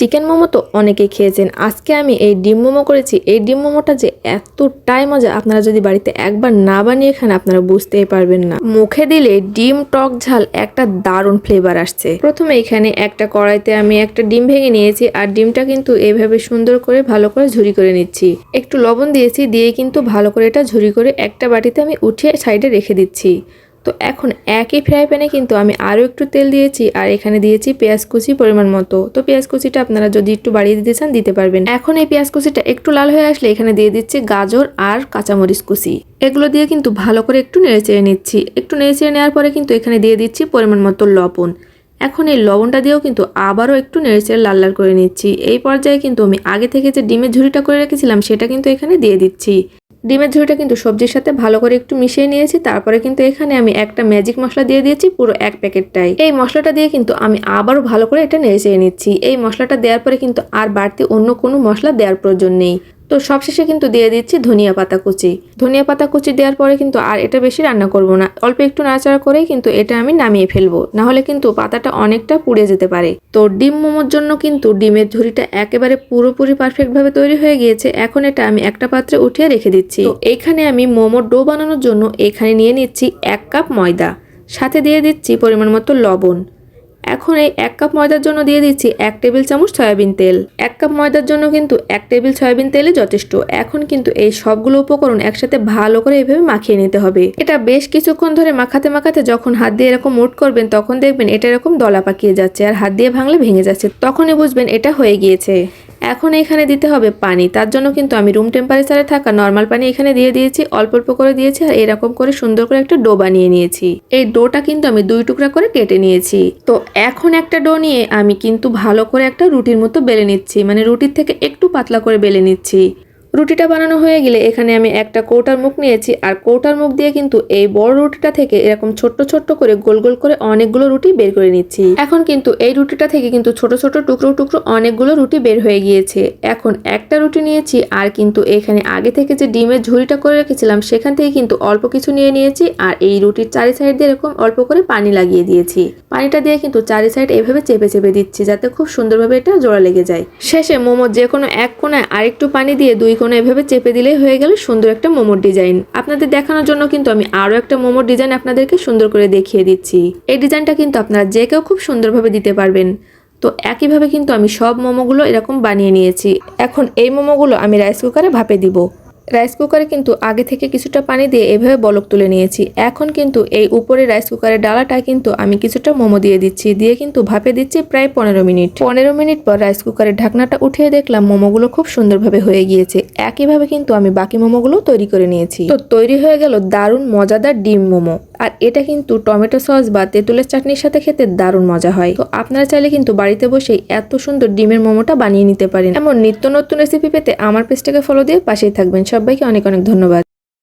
Chicken momo তো অনেকেই খেয়েছেন। আজকে আমি এই ডিম মোমো করেছি। এই ডিম মোমোটা যে এতটাই মজা, আপনারা যদি বাড়িতে একবার না বানিয়ে খান, আপনারা বুঝতেই পারবেন না। মুখে দিলে ডিম, টক ঝাল, একটা দারুণ ফ্লেভার আসছে। প্রথমে এখানে একটা কড়াইতে আমি একটা ডিম ভেঙে নিয়েছি আর ডিমটা কিন্তু এইভাবে সুন্দর করে, ভালো করে ঝুরি করে নিচ্ছি। একটু লবণ দিয়েছি, দিয়ে কিন্তু ভালো করে এটা ঝুরি করে একটা বাটিতে আমি উঠিয়ে সাইডে রেখে দিচ্ছি। তো এখন একই ফ্রাই প্যানে কিন্তু আমি আরও একটু তেল দিয়েছি আর এখানে দিয়েছি পেঁয়াজ কুচি পরিমাণ মতো। তো পেঁয়াজ কুচিটা আপনারা যদি একটু বাড়িয়ে দিতে চান দিতে পারবেন। এখন এই পেঁয়াজ কুচিটা একটু লাল হয়ে আসলে এখানে দিয়ে দিচ্ছি গাজর আর কাঁচামরিচ কুচি। এগুলো দিয়ে কিন্তু ভালো করে একটু নেড়ে চেড়ে নিচ্ছি। একটু নেড়ে চেড়ে নেওয়ার পরে কিন্তু এখানে দিয়ে দিচ্ছি পরিমাণ মতো লবণ। এখন এই লবণটা দিয়েও কিন্তু আবারও একটু নেড়েচেড়ে লাল লাল করে নিচ্ছি। এই পর্যায়ে কিন্তু আমি আগে থেকে যে ডিমের ঝুড়িটা করে রেখেছিলাম সেটা কিন্তু এখানে দিয়ে দিচ্ছি। ডিমের ঝুড়িটা কিন্তু সবজির সাথে ভালো করে একটু মিশিয়ে নিয়েছি, তারপরে কিন্তু এখানে আমি একটা ম্যাজিক মশলা দিয়ে দিয়েছি পুরো এক প্যাকেটটাই। এই মশলাটা দিয়ে কিন্তু আমি আবারও ভালো করে এটা নেড়ে নিচ্ছি। এই মশলাটা দেওয়ার পরে কিন্তু আর বাড়তি অন্য কোনো মশলা দেওয়ার প্রয়োজন নেই। তো সবশেষে কিন্তু দিয়ে দিচ্ছি ধনিয়া পাতা কুচি। ধনিয়া পাতা কুচি দেওয়ার পরে কিন্তু আর এটা বেশি রান্না করব না। অল্প একটু নাড়াচাড়া করেই কিন্তু এটা আমি নামিয়ে ফেলব। না হলে কিন্তু পাতাটা অনেকটা পুড়ে যেতে পারে। তো ডিম মোমোর জন্য কিন্তু ডিমের ঝুড়িটা একেবারে পুরোপুরি পারফেক্ট ভাবে তৈরি হয়ে গিয়েছে। এখন এটা আমি একটা পাত্রে উঠিয়ে রেখে দিচ্ছি। এখানে আমি মোমোর ডো বানানোর জন্য এখানে নিয়ে নিচ্ছি এক কাপ ময়দা। সাথে দিয়ে দিচ্ছি পরিমাণ মতো লবণ। এখন এই এক কাপ ময়দার জন্য দিয়ে দিচ্ছি এক টেবিল চামচ সয়াবিন তেল। এক কাপ ময়দার জন্য কিন্তু এক টেবিল সয়াবিন তেলে যথেষ্ট। এখন কিন্তু এই সবগুলো উপকরণ একসাথে ভালো করে এভাবে মাখিয়ে নিতে হবে। এটা বেশ কিছুক্ষণ ধরে মাখাতে মাখাতে যখন হাত দিয়ে এরকম মোট করবেন, তখন দেখবেন এটা এরকম দলা পাকিয়ে যাচ্ছে আর হাত দিয়ে ভাঙলে ভেঙে যাচ্ছে। তখনই বুঝবেন এটা হয়ে গিয়েছে। এখন এখানে দিতে হবে পানি। তার জন্য কিন্তু আমি রুম টেম্পারেচারে থাকা নর্মাল পানি এখানে দিয়ে দিয়েছি, অল্প অল্প করে দিয়েছি আর এরকম করে সুন্দর করে একটা ডো বানিয়ে নিয়েছি। এই ডোটা কিন্তু আমি দুই টুকরা করে কেটে নিয়েছি। তো এখন একটা ডো নিয়ে আমি কিন্তু ভালো করে একটা রুটির মতো বেলে নিচ্ছি। মানে রুটির থেকে একটু পাতলা করে বেলে নিচ্ছি। রুটিটা বানানো হয়ে গেলে এখানে আমি একটা কৌটার মুখ নিয়েছি, আর কৌটার মুখ দিয়ে কিন্তু এই বড় রুটিটা থেকে এরকম ছোট্ট ছোট্ট করে গোল গোল করে অনেকগুলো রুটি বের করে নিচ্ছি। এখন কিন্তু এই রুটিটা থেকে কিন্তু ছোট ছোট টুকরো টুকরো অনেকগুলো রুটি বের হয়ে গিয়েছে। এখন একটা রুটি নিয়েছি, আর কিন্তু এখানে আগে থেকে যে ডিমের ঝুড়িটা করে রেখেছিলাম সেখান থেকে কিন্তু অল্প কিছু নিয়ে নিয়েছি, আর এই রুটির চারি সাইড দিয়ে এরকম অল্প করে পানি লাগিয়ে দিয়েছি। পানিটা দিয়ে কিন্তু চারি সাইড এভাবে চেপে চেপে দিচ্ছি যাতে খুব সুন্দরভাবে এটা জোড়া লেগে যায়। শেষে মোমোর যে কোনো এক কোনায় আরেকটু পানি দিয়ে দুই কোণে এভাবে চেপে দিলেই হয়ে গেল সুন্দর একটা মোমোর ডিজাইন। আপনাদের দেখানোর জন্য কিন্তু আমি আরও একটা মোমোর ডিজাইন আপনাদেরকে সুন্দর করে দেখিয়ে দিচ্ছি। এই ডিজাইনটা কিন্তু আপনারা যে কেউ খুব সুন্দরভাবে দিতে পারবেন। তো একইভাবে কিন্তু আমি সব মোমোগুলো এরকম বানিয়ে নিয়েছি। এখন এই মোমোগুলো আমি রাইস কুকারে ভাপে দিব। রাইস কুকারে কিন্তু আগে থেকে কিছুটা পানি দিয়ে এভাবে বলক তুলে নিয়েছি। এখন কিন্তু এই উপরে রাইস কুকারের ডালাটা কিন্তু আমি কিছুটা মোমো দিয়ে দিচ্ছি। দিয়ে কিন্তু ভাপে দিচ্ছি প্রায় পনেরো মিনিট। পনেরো মিনিট পর রাইস কুকারের ঢাকনাটা উঠিয়ে দেখলাম মোমোগুলো খুব সুন্দরভাবে হয়ে গিয়েছে। একইভাবে কিন্তু আমি বাকি মোমোগুলো তৈরি করে নিয়েছি। তো তৈরি হয়ে গেল দারুণ মজাদার ডিম মোমো। আর এটা কিন্তু টমেটো সস বা তেঁতুলের চাটনির সাথে খেতে দারুণ মজা হয়। তো আপনারা চাইলে কিন্তু বাড়িতে বসে এত সুন্দর ডিমের মোমোটা বানিয়ে নিতে পারেন। এমন নিত্য নতুন রেসিপি পেতে আমার পেজটাকে ফলো দিয়ে পাশেই থাকবেন। সবাইকে অনেক অনেক ধন্যবাদ।